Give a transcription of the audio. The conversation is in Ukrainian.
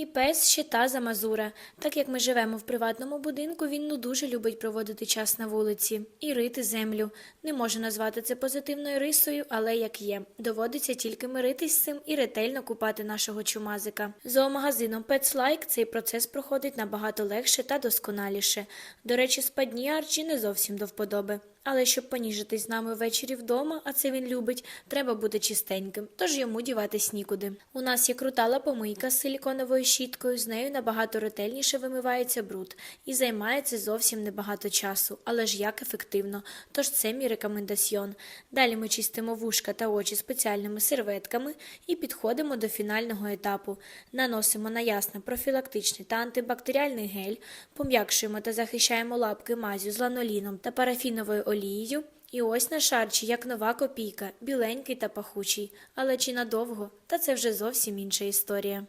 Мій пес ще та замазура. Так як ми живемо в приватному будинку, він ну дуже любить проводити час на вулиці і рити землю. Не можу назвати це позитивною рисою, але як є. Доводиться тільки миритись з цим і ретельно купати нашого чумазика. Зоомагазином Pets Like цей процес проходить набагато легше та досконаліше. До речі, спадні Арчі не зовсім до вподоби. Але щоб поніжитись з нами ввечері вдома, а це він любить, треба бути чистеньким, тож йому діватись нікуди. У нас є крута лапомийка з силіконовою щіткою, з нею набагато ретельніше вимивається бруд і займає це зовсім небагато часу, але ж як ефективно. Тож це мій рекомендаціон. Далі ми чистимо вушка та очі спеціальними серветками і підходимо до фінального етапу. Наносимо на ясне профілактичний та антибактеріальний гель, пом'якшуємо та захищаємо лапки мазю з ланоліном та парафіновою олією. І ось на шарчі, як нова копійка, біленький та пахучий. Але чи надовго? Та це вже зовсім інша історія.